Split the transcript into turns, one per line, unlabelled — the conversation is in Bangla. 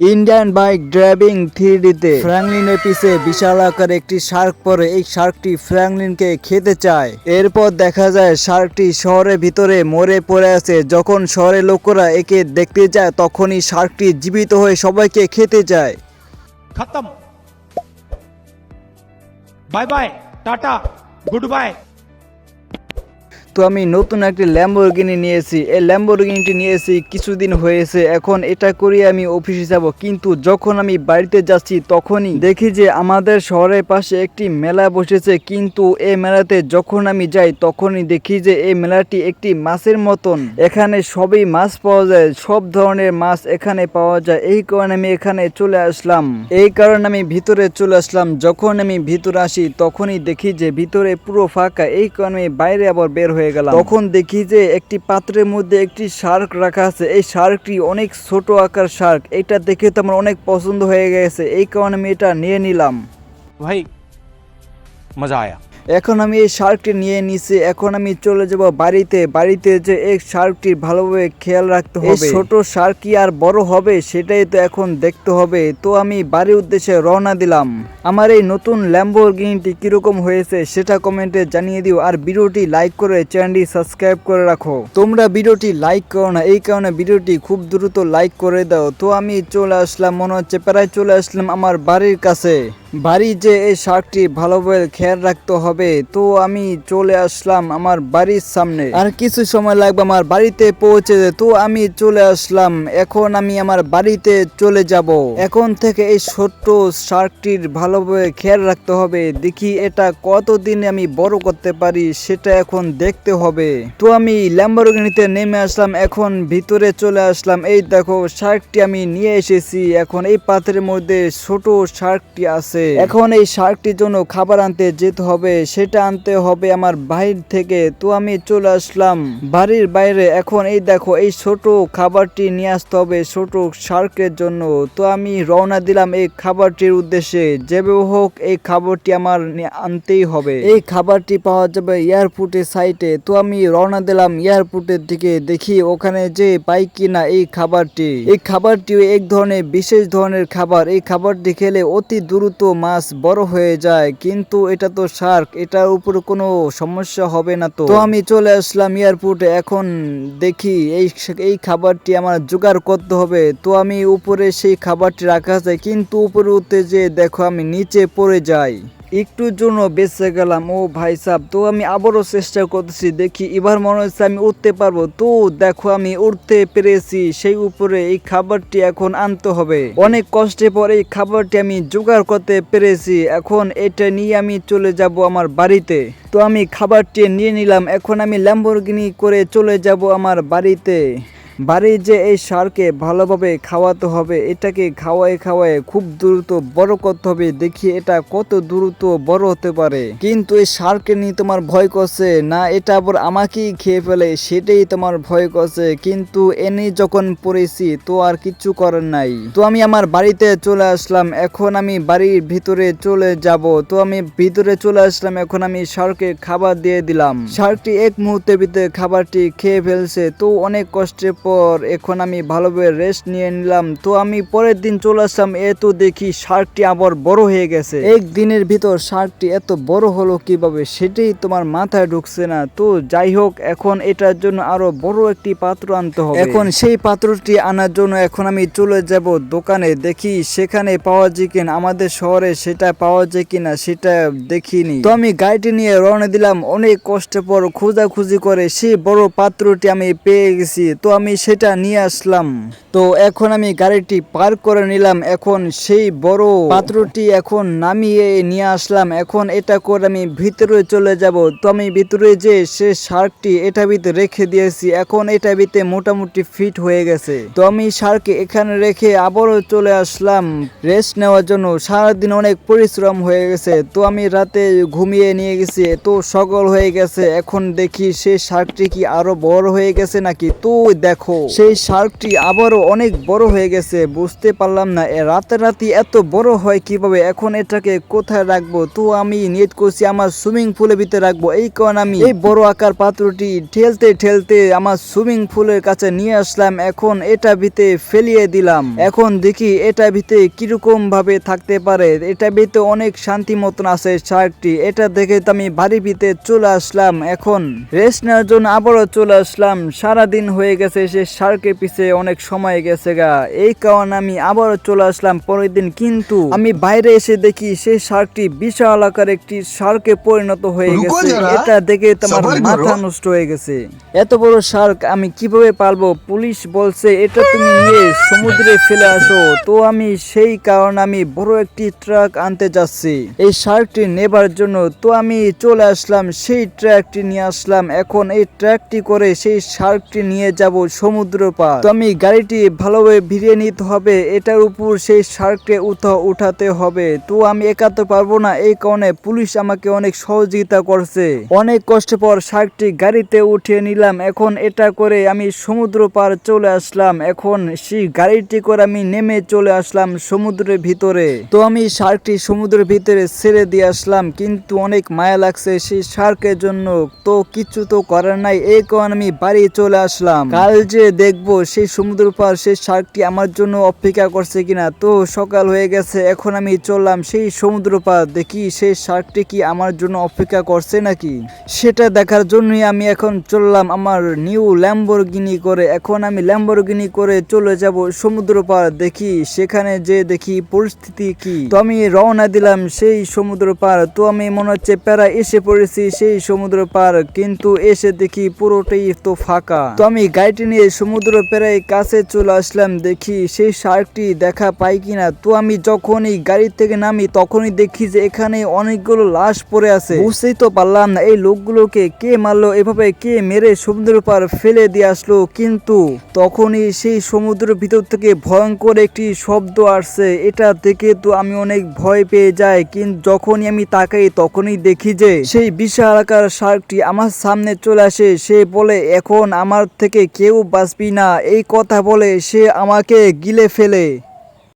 ইন্ডিয়ান বাইক ড্রাইভিং থ্রিডিতে ফ্র্যাঙ্কলিনের পিছে বিশাল আকার একটি শার্ক পরে এই শার্কটি ফ্র্যাঙ্কলিনকে খেতে চায়। এরপর দেখা যায় শার্কটি শহরের ভিতরে মরে পড়ে আছে। যখন শহরের লোকেরা একে দেখতে যায়, তখনই শার্কটি জীবিত হয়ে সবাইকে খেতে যায়
খতম। Bye bye tata goodbye
তো আমি নতুন একটি ল্যাম্বরগিনি নিয়েছি। এই ল্যাম্বরগিনিটি নিয়েছি কিছুদিন হয়েছে। এখন এটা করিয়ে আমি অফিসে যাব। কিন্তু যখন আমি বাড়িতে যাচ্ছি, তখনই দেখি যে আমাদের শহরের পাশে একটি মেলা বসেছে। কিন্তু এই মেলাতে যখন আমি যাই, তখনই দেখি যে এই মেলাটি একটি মাছের মতন। এখানে সবই মাছ পাওয়া যায়, সব ধরনের মাছ এখানে পাওয়া যায়। এই কারণে আমি এখানে চলে আসলাম। এই কারণে আমি ভিতরে চলে আসলাম। যখন আমি ভিতরে আসি, তখনই দেখি যে ভিতরে পুরো ফাঁকা। এই কারণে বাইরে আবার বের হয়ে হয়ে গেলাম। তখন দেখি যে একটি পাত্রের মধ্যে একটি শার্ক রাখা আছে। এই শার্কটি অনেক ছোট আকার শার্ক। এটা দেখে তো আমার অনেক পছন্দ হয়ে গেছে। এই কারণে আমি এটা নিয়ে নিলাম।
ভাই মজা আয়া।
এখন আমি এই শার্কটি নিয়ে নিছি। এখন আমি চলে যাব বাড়িতে। বাড়িতে যে এই শার্কটির ভালোভাবে খেয়াল রাখতে হবে। ছোট শার্ক কি আর বড় হবে সেটাই তো এখন দেখতে হবে। তো আমি বাড়ির উদ্দেশ্যে রওনা দিলাম। আমার এই নতুন ল্যাম্বোর্গিনিটি কীরকম হয়েছে সেটা কমেন্টে জানিয়ে দিও। আর ভিডিওটি লাইক করে চ্যানেলটি সাবস্ক্রাইব করে রাখো। তোমরা ভিডিওটি লাইক করো না এই কারণে ভিডিওটি খুব দ্রুত লাইক করে দাও। তো আমি চলে আসলাম মনে হচ্ছে প্রায় চলে আসলাম আমার বাড়ির কাছে। বাড়ি যে এই শার্কটি ভালোভাবে খেয়াল রাখতে হবে, তো আমি চলে আসলাম আমার বাড়ির সামনে। আর কিছু সময় লাগবে আমার বাড়িতে পৌঁছে। তো আমি চলে আসলাম। এখন আমি আমার বাড়িতে চলে যাব। এখন থেকে এই ছোট্ট শার্কটির ভালোভাবে খেয়াল রাখতে হবে। দেখি এটা কতদিনে আমি বড় করতে পারি, সেটা এখন দেখতে হবে। তো আমি ল্যাম্বরগিনিতে নেমে আসলাম, এখন ভিতরে চলে আসলাম। এই দেখো শার্কটি আমি নিয়ে এসেছি। এখন এই পাত্রের মধ্যে ছোট শার্কটি আছে। এখন এই শার্কটির জন্য খাবার আনতে যেতে হবে, সেটা আনতে হবে আমার বাহির থেকে। তো আমি চলে আসলাম। বাড়ির বাইরে এখন এই দেখো, এই ছোট খাবারটি নিয়ে আসতে হবে ছোট শার্কের জন্য। তো আমি রওনা দিলাম এই খাবারটির উদ্দেশ্যে। যেভাবে হোক, এই খাবারটি আমার আনতেই হবে। এই খাবারটি পাওয়া যাবে এয়ারপোর্টের সাইটে তো আমি রওনা দিলাম এয়ারপোর্টের দিকে। দেখি ওখানে যে পাই কিনা এই খাবারটি। এই খাবারটি এক ধরনের, বিশেষ ধরনের খাবার। এই খাবারটি খেলে অতি দ্রুত মাছ বড় হয়ে যায়, কিন্তু এটা তো শার্ক এটার উপর কোনো সমস্যা হবে না তো। আমি চলে আসলাম এয়ারপোর্টে এখন দেখি এই এই খাবারটি আমার জোগাড় করতে হবে। তো আমি উপরে সেই খাবারটি রাখা আছে, কিন্তু উপরে উঠতে যেয়ে দেখো আমি নিচে পড়ে যাই। একটুর জন্য বেঁচে গেলাম। ও ভাই সাহ তো আমি আবারও চেষ্টা করতেছি, দেখি এবার মনে হচ্ছে আমি উঠতে পারব। তো দেখো আমি উঠতে পেরেছি, সেই উপরে এই খাবারটি এখন আনতে হবে। অনেক কষ্টে পর এই খাবারটি আমি জোগাড় করতে পেরেছি, এখন এটা নিয়ে আমি চলে যাব আমার বাড়িতে। তো আমি খাবারটি নিয়ে নিলাম, এখন আমি ল্যাম্বরগিনি করে চলে যাব আমার বাড়িতে। বাড়ির যে এই সারকে ভালোভাবে খাওয়াতে হবে, এটাকে খাওয়ায় খাওয়ায় খুব দ্রুত বড় করতে হবে, দেখি এটা কত দ্রুত বড় হতে পারে। কিন্তু এই সারকে নিয়ে তোমার ভয় করছে, না এটা আবার আমাকেই খেয়ে ফেলে, সেটাই তোমার ভয় করছে। কিন্তু এনে যখন পড়েছি, তো আর কিচ্ছু করার নাই। তো আমি আমার বাড়িতে চলে আসলাম, এখন আমি বাড়ির ভিতরে চলে যাব। তো আমি ভিতরে চলে আসলাম, এখন আমি শার্কে খাবার দিয়ে দিলাম। শার্কটি এক মুহূর্তের ভিতরে খাবারটি খেয়ে ফেলছে, তো অনেক কষ্টের পর এখন আমি ভালোভাবে রেস্ট নিয়ে নিলাম। তো আমি পরের দিন চলে আসলাম, এ তো দেখি শার্কটি আবার বড় হয়ে গেছে। এক দিনের ভিতর শার্কটি এত বড় হলো কীভাবে সেটাই তোমার মাথায় ঢুকছে না। তো যাই হোক, এখন এটার জন্য আরও বড় একটি পাত্র আনতে হবে। এখন সেই পাত্রটি আনার জন্য এখন আমি চলে যাব দোকানে, দেখি সেখানে পাওয়া যায় কিনা। আমাদের শহরে সেটা পাওয়া যায় কিনা সেটা দেখিনি। তো আমি গাড়িটি নিয়ে রওনা দিলাম, অনেক কষ্টের পর খোঁজাখুঁজি করে সেই বড় পাত্রটি আমি পেয়ে গেছি। তো আমি সেটা নিয়ে আসলাম। তো এখন আমি গাড়িটি পার করে নিলাম। এখন সেই বড় পাত্রটি এখন নামিয়ে নিয়ে আসলাম। এখন এটা করে আমি ভিতরে চলে যাব। তো আমি ভিতরে যে সে শার্কটি, এটা ভিতরে রেখে দিয়েছি। এখন এটা ভিতরে মোটামুটি ফিট হয়ে গেছে। তো আমি শার্ককে এখানে রেখে আবারও চলে আসলাম রেস্ট নেওয়ার জন্য। সারাদিন অনেক পরিশ্রম হয়ে গেছে। তো আমি রাতে ঘুমিয়ে নিয়ে গেছি। তো সকল হয়ে গেছে। এখন দেখি সে শার্কটি কি আরও বড় হয়ে গেছে নাকি? তো দেখো দেখো। সেই শার্কটি আবারও অনেক বড় হয়ে গেছে, বুঝতে পারলাম না। রাতারাতি এত বড় হয় কীভাবে? এখন এটাকে কোথায় রাখব? তো আমি নিয়ত করছি আমার সুইমিং পুলের ভিতরে রাখব। এই কারণে আমি এই বড় আকার পাত্রটি ঠেলতে ঠেলতে আমার সুইমিং পুলের কাছে নিয়ে আসলাম। এখন এটা ভিতরে ফেলিয়ে দিলাম। এখন দেখি এটা ভিতরে কীরকম ভাবে থাকতে পারে। এটা ভিতরে অনেক শান্তি মতন আছে শার্কটি। এটা দেখে তো আমি বাড়ি ভিতরে চলে আসলাম। এখন রেস্ট নেওয়ার জন্য আবারও চলে আসলাম। সারাদিন হয়ে গেছে সে শার্কের পিছে অনেক সময় গেছে গা। এই কারণে আমি আবারও চলে আসলাম পরের দিন কিন্তু আমি বাইরে এসে দেখি সেই শার্কটি বিশাল আকার একটি শার্কে পরিণত হয়ে গেছে। এটা দেখে তোমার মাথা নষ্ট হয়ে গেছে। এত বড় শার্ক আমি কীভাবে পালবো পুলিশ বলছে এটা তুমি নিয়ে সমুদ্রে ফেলে আসো। তো আমি সেই কারণে আমি বড় একটি ট্রাক আনতে যাচ্ছি। এই শার্কটি নেবার জন্য তো আমি চলে আসলাম সেই ট্রাকটি নিয়ে আসলাম। এখন এই ট্রাকটি করে সেই শার্কটি নিয়ে যাব সমুদ্র পার তো আমি গাড়িটি ভালোভাবে ভিড়িয়ে নিতে হবে, এটার উপর সেই শার্কটি উঠা উঠাতে হবে। তো আমি একাতে পারব না, এই কারণে পুলিশ আমাকে অনেক সহযোগিতা করছে। অনেক কষ্ট পর শার্কটি গাড়িতে উঠিয়ে নিলাম, এখন এটা করে আমি সমুদ্র পার চলে আসলাম। এখন সেই গাড়িটি করে আমি নেমে চলে আসলাম সমুদ্রের ভিতরে। তো আমি শার্কটি সমুদ্রের ভিতরে ছেড়ে দিয়ে আসলাম, কিন্তু অনেক মায়া লাগছে সেই শার্কের জন্য। তো কিছু তো করার নাই, এই কারণে আমি বাড়ি চলে আসলাম। কাল যে দেখব সেই সমুদ্র পার, সেই শার্কটি আমার জন্য অপেক্ষা করছে কিনা? তো সকাল হয়ে গেছে, এখন আমি চললাম সেই সমুদ্র পার। দেখি সেই শার্কটি কি আমার জন্য অপেক্ষা করছে নাকি? সেটা দেখার জন্যই আমি এখন চললাম আমার নিউ ল্যাম্বরগিনি করে। এখন আমি ল্যাম্বরগিনি করে চলে যাব সমুদ্র পার। দেখি সেখানে যে দেখি পরিস্থিতি কি। তো আমি রওনা দিলাম সেই সমুদ্র পার। তো আমি মনে হচ্ছে প্যারা এসে পড়েছি সেই সমুদ্র পার, কিন্তু এসে দেখি পুরোটাই তো ফাঁকা। তো আমি গাড়িটি নিয়ে সমুদ্র প্রায় কাছে চলে আসলাম, দেখি সেই শার্কটি দেখা পাই কিনা। তো আমি যখনই গাড়ি থেকে নামি, তখনই দেখি যে এখানে অনেকগুলো লাশ পড়ে আছে। বুঝতেই তো পারলাম না, এই লোকগুলোকে কে মারলো, এভাবে কে মেরে সমুদ্র পার ফেলে দিয়ে আসলো। কিন্তু তখনই সেই সমুদ্রের ভিতর থেকে ভয়ঙ্কর একটি শব্দ আসছে। এটা দেখে তো আমি অনেক ভয় পেয়ে যাই, কিন্তু যখনই আমি তাকাই, তখনই দেখি যে সেই বিশাল আকার শার্কটি আমার সামনে চলে আসে। সে বলে, এখন আমার থেকে কেউ বাঁচবি না এই কথা বলে সে আমাকে গিলে ফেলে।